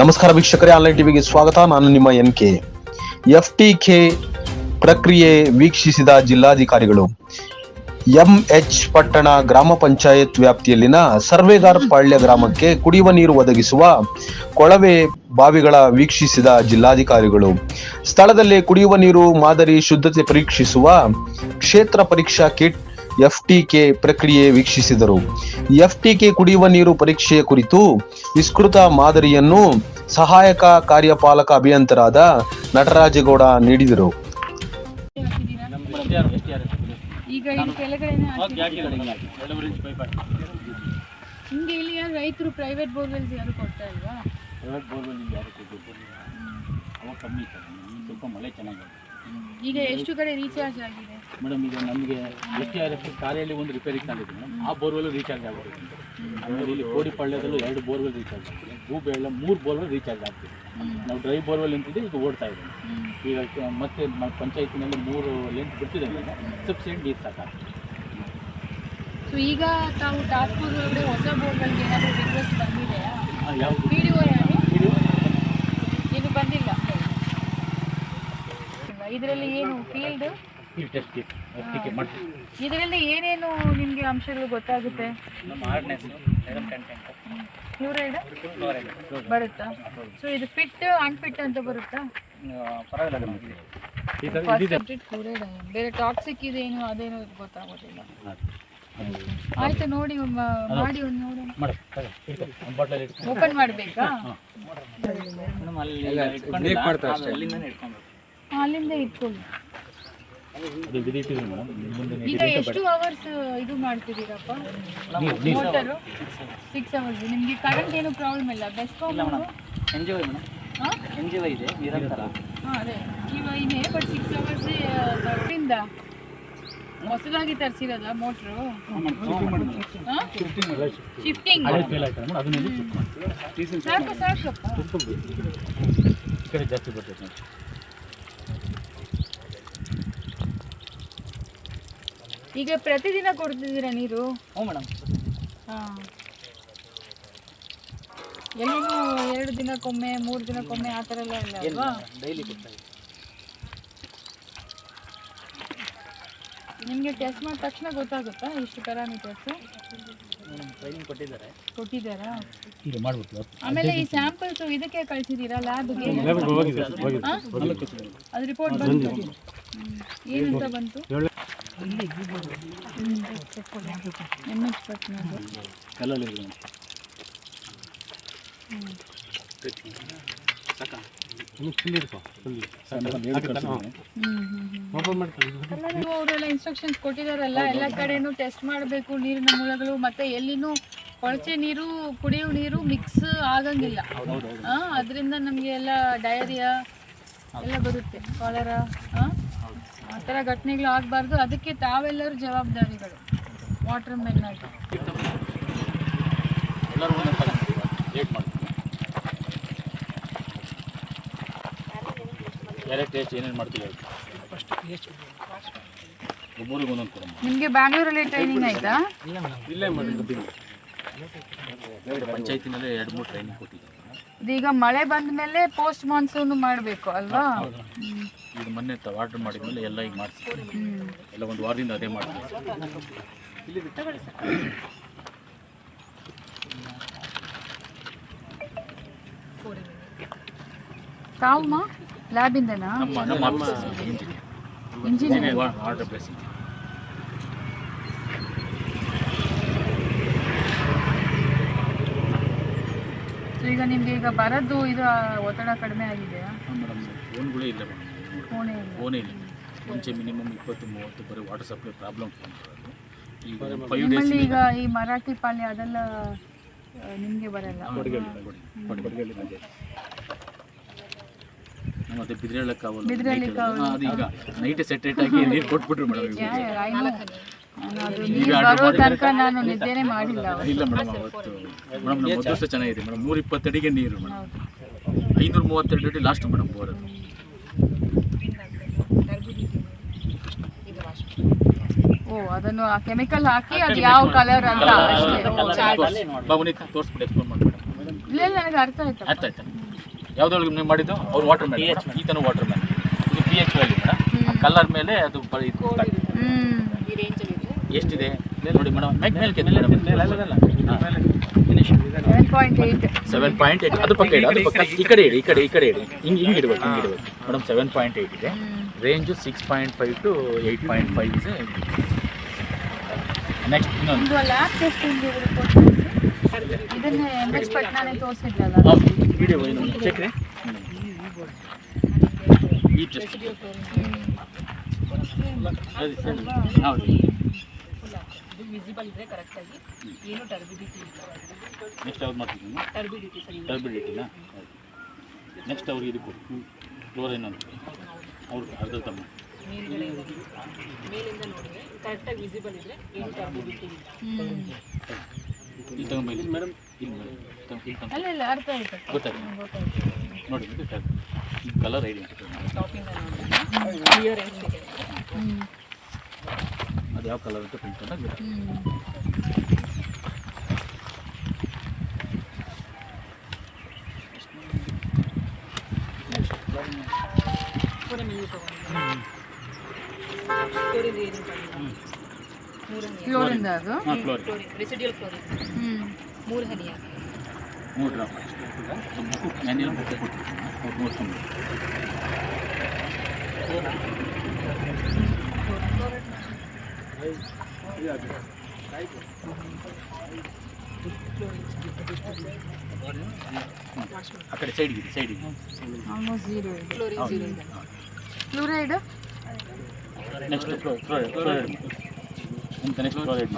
ನಮಸ್ಕಾರ ವೀಕ್ಷಕರೇ ಆನ್ಲೈನ್ ಟಿವಿಗೆ ಸ್ವಾಗತ. ನಾನು ನಿಮ್ಮ N K F T K ಪ್ರಕ್ರಿಯೆ ವೀಕ್ಷಿಸಿದ ಜಿಲ್ಲಾಧಿಕಾರಿಗಳು. ಎಂ ಎಚ್ ಪಟ್ಟಣ ಗ್ರಾಮ ಪಂಚಾಯತ್ ವ್ಯಾಪ್ತಿಯಲ್ಲಿನ ಸರ್ವೇಗಾರ್ ಪಾಳ್ಯ ಗ್ರಾಮಕ್ಕೆ ಕುಡಿಯುವ ನೀರು ಒದಗಿಸುವ ಕೊಳವೆ ಬಾವಿಗಳ ವೀಕ್ಷಿಸಿದ ಜಿಲ್ಲಾಧಿಕಾರಿಗಳು. ಸ್ಥಳದಲ್ಲಿ ಕುಡಿಯುವ ನೀರು ಮಾದರಿ ಶುದ್ಧತೆ ಪರೀಕ್ಷಿಸುವ ಕ್ಷೇತ್ರ ಪರೀಕ್ಷಾ ಕಿಟ್ ಎಫ್ಟಿಕೆ ಪ್ರಕ್ರಿಯೆ ವೀಕ್ಷಿಸಿದರು. ಎಫ್ಟಿಕೆ ಕುಡಿಯುವ ನೀರು ಪರೀಕ್ಷೆಯ ಕುರಿತು ವಿಸ್ತೃತ ಮಾದರಿಯನ್ನು ಸಹಾಯಕ ಕಾರ್ಯಪಾಲಕ ಅಭಿಯಂತರಾದ ನಟರಾಜಗೌಡ ನೀಡಿದರು? ಹಿಂಗೆ ಇಲ್ಲಿ ಯಾರು ರೈತರು ಪ್ರೈವೇಟ್ ಬೋರ್ವೆಲ್ಸ್ ಯಾರು ಕೊಡ್ತಾ ಇಲ್ವಾ? ಪ್ರೈವೇಟ್ ಬೋರ್ವೆಲ್ ಯಾರು ಕೊಟ್ಟಿದ್ದು ಅವಾಗ ಕಮ್ಮಿ ಸ್ವಲ್ಪ ಮಳೆ ಚೆನ್ನಾಗಿದೆ ಈಗ ಎಷ್ಟು ಕಡೆ ರೀಚಾರ್ಜ್ ಆಗಿದೆ? ಮೇಡಮ್ ಈಗ ನಮಗೆ ಎಸ್ ಟಿ ಆರ್ ಎಫ್ ಕಾರ್ಯಲ್ಲಿ ಒಂದು ರಿಪೇರಿ ತಂದಿದೆ ಮೇಡಮ್. ಆ ಬೋರ್ವೆಲ್ ರೀಚಾರ್ಜ್ ಆಗೋದು ಆಮೇಲೆ ಇಲ್ಲಿ ಕೋಡಿಪಳ್ಳ್ಯದಲ್ಲೂ ಎರಡು ಬೋರ್ವೆಲ್ ರೀಚಾರ್ಜ್ ಆಗ್ತಿದೆ. ಭೂಬೇಳ ಮೂರು ಬೋರ್ವೆಲ್ ರೀಚಾರ್ಜ್ ಆಗ್ತದೆ. ನಾವು ಡ್ರೈ ಬೋರ್ವೆಲ್ ಅಂತಿದೆ ಇದು ಓಡ್ತಾ ಇದೆ. ಈಗ ಮತ್ತೆ ಪಂಚಾಯತಿನಲ್ಲಿ ಮೂರು ಲೆಂತ್ ಬಿಡ್ತಿದೆ ಸಬ್ಸಿಡಿ ನೀರು ಸಾಕಾಗ್ತದೆ. ಸೊ ಈಗ ತಾವು ಟಾಸ್ಕ್ ಫೋರ್ಸ್ ಹೊಸ ಬೋರ್ವೆಲ್ಗೆ ಏನಾದರೂ ರಿಕ್ವೆಸ್ಟ್ ಬಂದಿದೆಯಾ? ಪಿ ಡಿ ಒ ಬಂದಿಲ್ಲ. ಇದರಲ್ಲಿ ಏನು ಫೀಲ್ಡ್ ಈ ಟೆಸ್ಟ್ ಕಿಟ್ ಎಫ್ ಟಿ ಮಾಡ್ತೀವಿ ಇದರಲ್ಲಿ ಏನೇನು ನಿಮಗೆ ಅಂಶಗಳು ಗೊತ್ತಾಗುತ್ತೆ? ನಮ್ಮ ಹಾರ್ಡ್ನೆಸ್ ಐರನ್ ಕಂಟೆಂಟ್ ಕ್ಲೋರೈಡ್ ಬರುತ್ತಾ? ಸೊ ಇದು ಫಿಟ್ ಅನ್ಫಿಟ್ ಅಂತ ಬರುತ್ತಾ? ಪರವಾಗಿಲ್ಲ ಕ್ಲೋರೈಡ್ ಬೇರೆ ಟಾಕ್ಸಿಕ್ ಇದೇನು ಅದೇನು ಗೊತ್ತಾಗೋದಿಲ್ಲ. ಆಯ್ತು ನೋಡಿ ಮಾಡಿ ಒಂದು ನೋಡೋಣ. ಓಪನ್ ಮಾಡಬೇಕಾ. ಅಲ್ಲಿಂದ ಇಟ್ಕೊಳ್ಳಿ. ಅದು ಬಿದಿಟ್ಟಿದ್ರಿ ಮೇಡಮ್. ಮುಂದೆ ಈಗ ಎಷ್ಟು ಅವರ್ಸ್ ಇದು ಮಾಡ್ತಿದ್ದೀರಪ್ಪ? ಮೋಟರು ಸಿಕ್ಸ್ ಅವರ್ಸ್ ನಿಮಗೆ ಕರೆಂಟ್ ಏನು ಪ್ರಾಬ್ಲಮ್ ಇಲ್ಲ? BESCOM N G Y madam. ಹಾಂ? ಎನ್ ಜಿ ವೈ ಇದೆ ನಿರಂತರ. ಹಾಂ ಅದೇ. ಇವಾಗ ಇದೆ ಬಟ್ ಸಿಕ್ಸ್ ಅವರ್ಸ್ ಬರಿಂದ ಹೊಸದಾಗಿ ತರಿಸಿರೋದ ಮೋಟ್ರು ಶಿಫ್ಟಿಂಗ್ ಸಾಕು ಸಾಕಪ್ಪ. ಈ ಕಡೆ ಜಾಸ್ತಿ ಬರ್ತೈತೆ ಈಗ ಪ್ರತಿದಿನ ಕೊಡ್ತಿದ್ದೀರಾ ನೀರು? ಹ್ಞೂ ಮೇಡಮ್. ಹಾಂ. ಎಲ್ಲೂ ಎರಡು ದಿನಕ್ಕೊಮ್ಮೆ ಮೂರು ದಿನಕ್ಕೊಮ್ಮೆ ಆ ಥರ ಎಲ್ಲ ಇಲ್ಲ ಅಲ್ವಾ? ಡೈಲಿ ಕೊಡ್ತಾ ಇದ್ದೀವಿ ನಿಮಗೆ ಟೆಸ್ಟ್ ಮಾಡಿದ ತಕ್ಷಣ ಗೊತ್ತಾಗುತ್ತಾ ಇಷ್ಟು ಪ್ಯಾರಾಮೀಟರ್ಸು ಟ್ರೈನಿಂಗ್ ಕೊಟ್ಟಿದ್ದಾರೆ. ಆಮೇಲೆ ಈ ಸ್ಯಾಂಪಲ್ಸ್ ಇದಕ್ಕೆ ಕಳಿಸಿದ್ದೀರಾ ಲ್ಯಾಬ್ಗೆ ಹೋಗಿದೆ ಹೋಗಿದೆ ಅದು ರಿಪೋರ್ಟ್ ಬಂತು. ಏನಂತ ಬಂತು? ಅವರೆಲ್ಲ ಇನ್ಸ್ಟ್ರಕ್ಷನ್ಸ್ ಕೊಟ್ಟಿದಾರಲ್ಲ ಎಲ್ಲ ಕಡೆನೂ ಟೆಸ್ಟ್ ಮಾಡಬೇಕು ನೀರಿನ ಮೂಲಗಳು ಮತ್ತೆ ಎಲ್ಲಿನೂ ಕೊಳಚೆ ನೀರು ಕುಡಿಯೋ ನೀರು ಮಿಕ್ಸ್ ಆಗಂಗಿಲ್ಲ ಅದರಿಂದ ನಮಗೆ ಎಲ್ಲ ಡಯರಿಯಾ ಎಲ್ಲ ಬರುತ್ತೆ ಕಾಲರ ಆ ಥರ ಘಟನೆಗಳು ಆಗಬಾರ್ದು. ಅದಕ್ಕೆ ತಾವೆಲ್ಲರೂ ಜವಾಬ್ದಾರಿಗಳು. ವಾಟರ್ ಮೆನ್ ಆಗಿ ನಿಮಗೆ ಬ್ಯಾಂಗ್ಳೂರಲ್ಲಿ ಟ್ರೈನಿಂಗ್ ಆಯ್ತಾ? ಪಂಚಾಯತಿನಲ್ಲಿ ಎರಡು ಮೂರು ಟ್ರೈನಿಂಗ್ ಕೊಟ್ಟಿದ್ದಾರೆ. ಇದೀಗ ಮಳೆ ಬಂದ ಮೇಲೆ ಪೋಸ್ಟ್ ಮಾನ್ಸೂನ್ ಮಾಡಬೇಕು ಅಲ್ವಾ? ಇದು ಮೊನ್ನೆ ಮೊನ್ನೆ ಮಾಡಿದ ಮೇಲೆ ಎಲ್ಲ ಈಗ ಮಾಡ್ತೀವಿ. ಎಲ್ಲ ಒಂದು ವಾರದಿಂದ ಅದೇ ಮಾಡ್ತೀವಿ ತಾವಮ್ಮ ಲ್ಯಾಬಿಂದನಾ ನಮ್ಮ ನಮ್ಮ office engineer engineer order placing ಈಗ ನಿಮ್ಗೆ ಈಗ ಬರೋದು ಇದು ಒತ್ತಡ ಕಡಿಮೆ ಆಗಿದೆಯಾ ಮೇಡಮ್ ಫೋನ್ಗಳೇ ಇಲ್ಲ ಮೇಡಮ್ ಫೋನೇ ಇಲ್ಲ. ಫೋನೇ ಇಲ್ಲ. ಮುಂಚೆ ಮಿನಿಮಮ್ ಇಪ್ಪತ್ತು ಮೂವತ್ತು ಬರೀ ವಾಟರ್ ಸಪ್ಲೈ ಪ್ರಾಬ್ಲಮ್ ಈಗ ಫೈವ್ ಡೇಸ್ ನಿಮ್ಮಲ್ಲಿ ಈಗ ಈ ಮರಾಠಿ ಪಾಳ್ಯ ಅದೆಲ್ಲ ನಿಮಗೆ ಬರಲ್ಲ. ನಮ್ಮ ಅದೇ ಬಿದ್ರೇಳ ಕಾವಲು ಬಿದ್ರೆಹಳ್ಳಿ ಕಾವಲು. ಅದು ಈಗ ನೈಟ್ ಸೆಟ್ರೇಟ್ ಆಗಿ ನೀರು ಕೊಟ್ಬಿಟ್ರು ಮೇಡಮ್. ನಾನು ಅದು ನೀರು ಬರೋ ತನಕ ನಾನು ನಿದ್ದೆನೇ ಮಾಡಿಲ್ಲ ಇಲ್ಲ ಮೇಡಮ್ ಅವತ್ತು ಮೇಡಮ್. ನಮ್ಮ ಅದೃಷ್ಟ ಚೆನ್ನಾಗಿದೆ ಮೇಡಮ್. ನೂರ ಇಪ್ಪತ್ತಡಿಗೆ ನೀರು ಮೇಡಮ್. ಐನೂರ ಮೂವತ್ತೆರಡು ಅಡಿ ಲಾಸ್ಟ್ ಮೇಡಮ್ ಬೋರ್ ಓ ಅದನ್ನು ಕೆಮಿಕಲ್ ಹಾಕಿ ಅದು ಯಾವ ಕಲರ್ ಅಂತ ಅಷ್ಟೇ. ತೋರಿಸ್ಬಿಡಿ ಮಾಡಿ ಇಲ್ಲ ಇಲ್ಲ, ನನಗೆ ಅರ್ಥ ಆಯ್ತು. ಅರ್ಥ ಆಯ್ತು. ಯಾವ್ದ್ರೊಳಗೆ ನೀವು ಮಾಡಿದ್ದು? ಅವ್ರು ವಾಟರ್ ಈ ಥರ ವಾಟರ್ ಮ್ಯಾನ್ ಇದು P H value madam. Colour ಮೇಲೆ ಅದು ಇದು. ಎಷ್ಟಿದೆ? ನೋಡಿ ಮೇಡಮ್ ಮ್ಯಾಕ್ ಮೇಲೆ ಕೆತ್ತ seven point eight seven eight ಅದು ಪಕ್ಕ ಇಡಿ ಅದು ಪಕ್ಕ ಈ ಕಡೆ ಇಡಿ ಈ ಕಡೆ ಈ ಕಡೆ ಇಡಿ. ಹಿಂಗೆ ಹಿಂಗೆ ಇಡ್ಬೇಕು ಹಿಂಗೆ ಇಡ್ಬೇಕು. ಮೇಡಮ್ ಸೆವೆನ್ ಪಾಯಿಂಟ್ ಏಯ್ಟ್ ಇದೆ. Range six point five to eight point five ಇದೆ ನೆಕ್ಸ್ಟ್ ಇನ್ನೊಂದು ಈ ಲ್ಯಾಬ್ ಟೆಸ್ಟ್ ಇದನ್ನ ಎಂ ಎಚ್ ಇದೆ ಕರೆಕ್ಟಾಗಿ ಏನು ಟರ್ಬಿಡಿಟಿ ನೆಕ್ಸ್ಟ್ ಅವ್ರು ಟೆಸ್ಟ್ ಹೌದು ನೆಕ್ಸ್ಟ್ ಯಾವ್ದು ಮಾಡ್ತಿದ್ದೀನಿ ಟರ್ಬಿಡಿಟಿನ ನೆಕ್ಸ್ಟ್ ಅವ್ರಿಗೆ ಇದು ಕೊಡಿ. ಕ್ಲೋರೈನ್ ಅಂತ. ಅವ್ರು ಅರ್ಧ ತಮ್ಮ. ಇಲ್ಲಿ. ತಗೊಂಬೈಲಿ ಮೇಡಮ್ ಇಲ್ಲಿ. ಮೇಡಮ್ ಇಲ್ಲಿ ತಗೊಂಡು ಅಲ್ಲ ಇಲ್ಲ ಅರ್ಥ ಆಯ್ತು. ಗೊತ್ತಾಯ್ತು. ನೋಡಿ ಇದು ಟರ್ಬ್ ಈ ಕಲರ್ ಐಡಿ ಇದೆ ಯಾವ ಕಲರ್ ಅಂತ ತಿಳ್ಕೊಂಡಾಗ ಗೊತ್ತಾಯ್ತು. ಹ್ಮ್. ಕ್ಲೋರಿಂದ ಅದು ಹಾಂ ಕ್ಲೋರಿನ್ ಹ್ಮ್. ಮೂರು ಡ್ರಾಪ್ ಮ್ಯಾನ್ಯಲ್ ಬುಕ್ ಕೊಟ್ಟಿರ್ತೀನಿ ಅವ್ರು ನೋಡ್ಕೊಂಡು ಆ ಕಡೆ ಸೈಡ್ಗಿದೆ ಸೈಡಿಗೆ ಆಲ್ಮೋಸ್ಟ್ ಝೀರೋ ಇದೆ ಕ್ಲೋರೈಡ್ ನೆಕ್ಸ್ಟ್ ಫ್ಲೋರೈಡ್